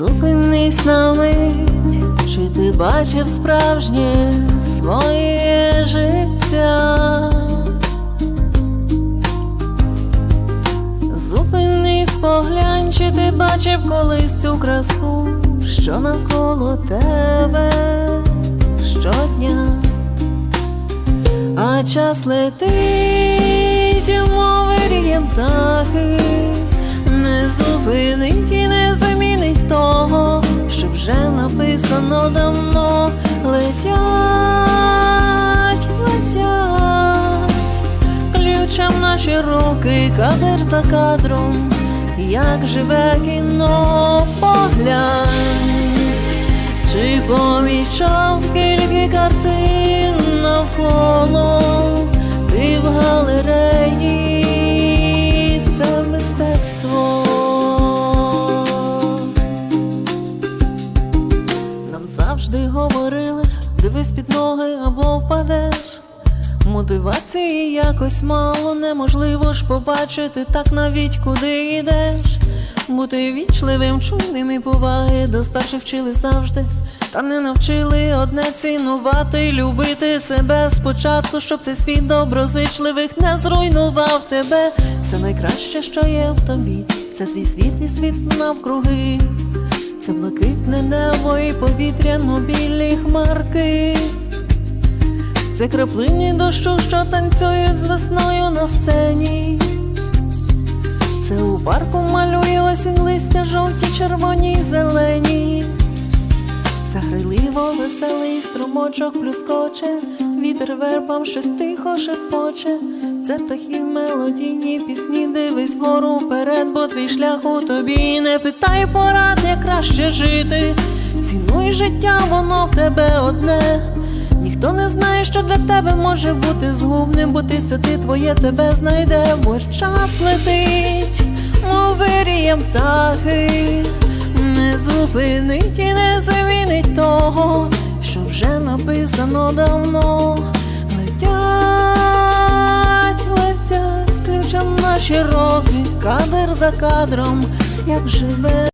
Зупинись на мить, чи ти бачив справжнє своє життя? Зупинись, поглянь, чи ти бачив колись цю красу, що навколо тебе щодня, а час летить, мов вирієм птахи, написано давно. Летять, летять, ключем наші руки, кадр за кадром, як живе кіно, поглянь, чи помічав, скільки картин навколо, ти в дивись під ноги або впадеш. Мотивації якось мало, неможливо ж побачити так навіть куди йдеш. Бути вічливим, чуйним і поваги до старших вчили завжди, та не навчили одне цінувати, любити себе спочатку, щоб цей світ доброзичливих не зруйнував тебе. Все найкраще, що є в тобі, це твій світ і світ навкруги. Це блакитне небо і повітряно-білі хмарки. Це краплині дощу, що танцюють з весною на сцені. Це у парку малює осінь листя жовті, червоні й зелені. Це грайливо веселий струмочок плюскоче, вітер вербам щось тихо шепоче. Це птахи мелодійні пісні, дивись вгору вперед, бо твій шлях у тобі. Не питай порад, як краще жити. Цінуй життя, воно в тебе одне. Ніхто не знає, що для тебе може бути згубним, бо ти це ти твоє тебе знайде, бо час летить, мов вирієм птахи, не зупинить і не замінить того, написано давно. Летять, летять ключем наші роки, кадр за кадром, як живе.